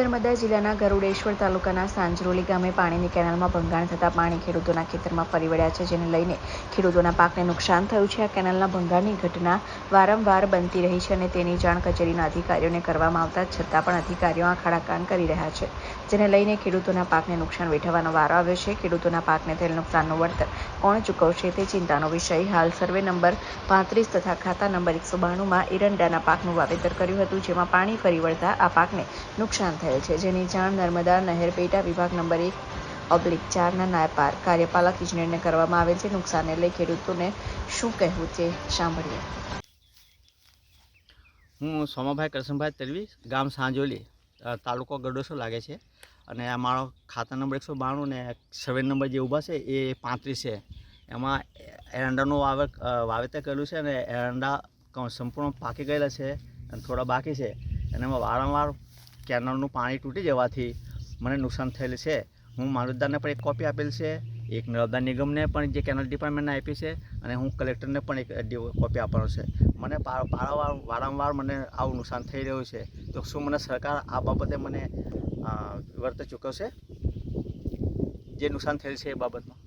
નર્મદા જિલ્લાના ગરુડેશ્વર તાલુકાના સાંજરોલી ગામે પાણીની કેનાલમાં ભંગાણ થતાં પાણી ખેડૂતોના ખેતરમાં ફરી વળ્યા છે જેને લઈને ખેડૂતોના પાકને નુકસાન થયું છે આ કેનાલના ભંગાણની ઘટના વારંવાર બનતી રહી છે અને તેની જાણ કચેરીના અધિકારીઓને કરવામાં આવતા છતાં પણ અધિકારીઓ આ ખાડાકાન કરી રહ્યા છે જેને લઈને ખેડૂતોના પાકને નુકસાન વેઠવવાનો વારો આવ્યો છે ખેડૂતોના પાકને થયેલ નુકસાનનું વળતર કોણ ચૂકવશે તે ચિંતાનો વિષય હાલ સર્વે નંબર પાંત્રીસ તથા ખાતા નંબર એકસો બાણુંમાં એરંડાના પાકનું વાવેતર કર્યું હતું જેમાં પાણી ફરી વળતા આ પાકને નુકસાન થયેલ છે, જેની જાણ નર્મદા નહેર પેટા વિભાગ નંબર એક ઓબ્લિક ચારના નાયપાર કાર્યપાલક ઇજનેરને કરવામાં આવેલ છે. નુકસાનને લઈ ખેડૂતોને શું કહેવું તે સાંભળીએ. હું સોમાભાઈ કરશનભાઈ તરવી, ગામ સાંજોલી તાલુકો ગડોસો લાગે છે. અને આ મારો ખાતા નંબર એકસો બાણું ને સર્વે નંબર જે ઊભા છે એ પાંત્રીસ છે. એમાં એરંડાનું વાવે વાવેતર કરેલું છે અને એરંડા સંપૂર્ણ પાકી ગયેલા છે અને થોડા બાકી છે. અને એમાં વારંવાર કેનાલનું પાણી તૂટી જવાથી મને નુકસાન થયેલ છે. હું મામલતદારને પણ એક કોપી આપેલ છે. એક નર્મદા નિગમને પણ જે કેનલ ડિપાર્ટમેન્ટને આપી છે અને હું કલેક્ટરને પણ એક કોપી આપવાનો છે. મને વારંવાર વારંવાર મને આવું નુકસાન થઈ રહ્યું છે. તો શું મને સરકાર આ બાબતે મને વળતર ચૂકવશે? જે નુકસાન થયેલ છે એ બાબતમાં.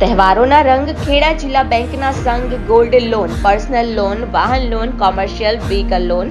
તહેવારોના રંગ ખેડા જિલ્લા બેંકના સંઘ ગોલ્ડ લોન, પર્સનલ લોન, વાહન loan, commercial vehicle loan